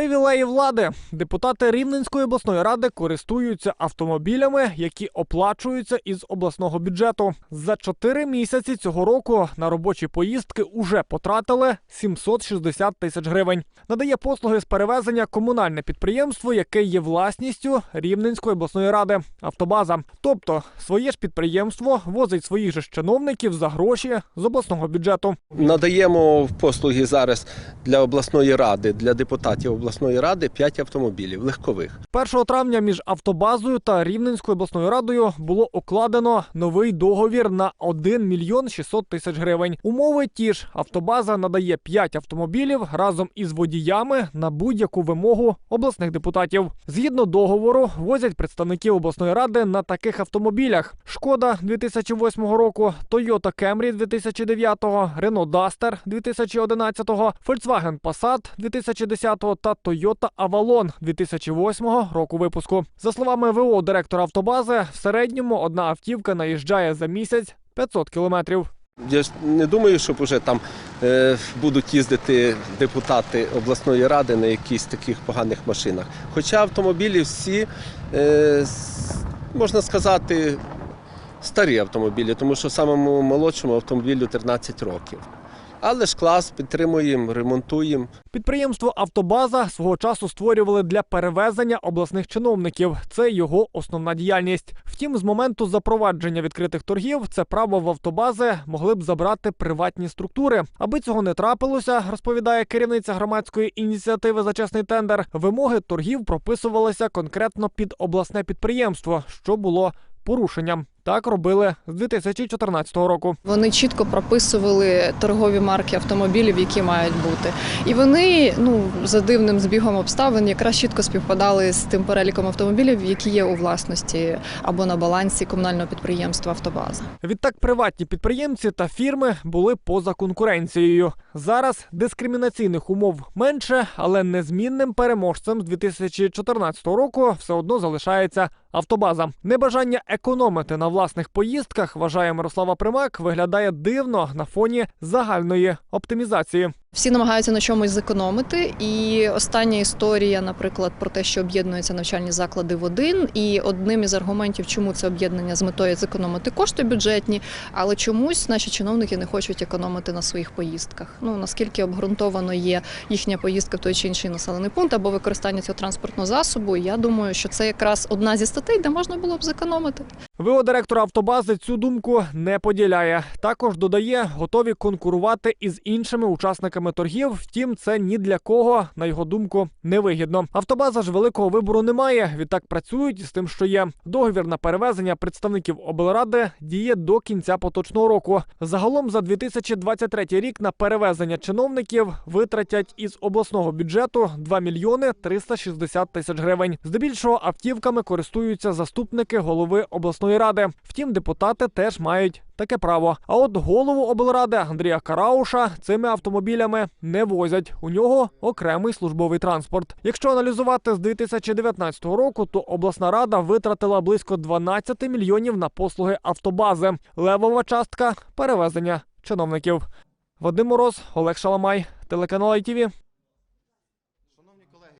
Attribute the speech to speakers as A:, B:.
A: Привілеї влади. Депутати Рівненської обласної ради користуються автомобілями, які оплачуються із обласного бюджету. За чотири місяці цього року на робочі поїздки уже потратили 760 тисяч гривень. Надає послуги з перевезення комунальне підприємство, яке є власністю Рівненської обласної ради Автобаза. Тобто своє ж підприємство возить своїх же чиновників за гроші з обласного бюджету.
B: Надаємо послуги зараз для обласної ради, для депутатів обласної ради 5 автомобілів легкових.
A: 1 травня між автобазою та Рівненською обласною радою було укладено новий договір на 1 мільйон 600 тисяч гривень. Умови ті ж автобаза надає 5 автомобілів разом із водіями на будь-яку вимогу обласних депутатів. Згідно договору, возять представників обласної ради на таких автомобілях: Шкода 2008 року, Toyota Camry 2009, Renault Duster 2011, Volkswagen Passat 2010 та Toyota Avalon 2008 року випуску. За словами ВО директора автобази, в середньому одна автівка наїжджає за місяць 500 кілометрів.
B: Я ж не думаю, щоб уже там е, будуть їздити депутати обласної ради на якихось таких поганих машинах. Хоча автомобілі всі, е, можна сказати, старі автомобілі, тому що самому молодшому автомобілю 13 років. Але ж клас підтримуємо, ремонтуємо.
A: Підприємство Автобаза свого часу створювали для перевезення обласних чиновників. Це його основна діяльність. Втім, з моменту запровадження відкритих торгів це право в автобази могли б забрати приватні структури. Аби цього не трапилося, розповідає керівниця громадської ініціативи за чесний тендер. Вимоги торгів прописувалися конкретно під обласне підприємство, що було порушенням. Так робили з 2014 року.
C: Вони чітко прописували торгові марки автомобілів, які мають бути. І вони, ну за дивним збігом обставин, якраз чітко співпадали з тим переліком автомобілів, які є у власності або на балансі комунального підприємства Автобаза.
A: Відтак приватні підприємці та фірми були поза конкуренцією. Зараз дискримінаційних умов менше, але незмінним переможцем з 2014 року все одно залишається автобаза. Небажання економити на власних поїздках, вважає Мирослава Примак, виглядає дивно на фоні загальної оптимізації.
C: Всі намагаються на чомусь зекономити. І остання історія, наприклад, про те, що об'єднуються навчальні заклади в один. І одним із аргументів, чому це об'єднання з метою зекономити кошти бюджетні, але чомусь наші чиновники не хочуть економити на своїх поїздках. Ну наскільки обґрунтовано є їхня поїздка в той чи інший населений пункт або використання цього транспортного засобу. Я думаю, що це якраз одна зі статей, де можна було б зекономити.
A: ВО директор автобази цю думку не поділяє. Також додає, готові конкурувати із іншими учасниками торгів. Втім, це ні для кого, на його думку, не вигідно. Автобаза ж великого вибору немає. Відтак працюють з тим, що є. Договір на перевезення представників облради діє до кінця поточного року. Загалом за 2023 рік на перевезення чиновників витратять із обласного бюджету 2 мільйони 360 тисяч гривень. Здебільшого автівками користуються заступники голови обласної ради. Втім, депутати теж мають таке право. А от голову облради Андрія Карауша цими автомобілями не возять. У нього окремий службовий транспорт. Якщо аналізувати з 2019 року, то обласна рада витратила близько 12 мільйонів на послуги автобази. Левова частка перевезення чиновників. Вадим Мороз, Олег Шаламай, телеканал ITV.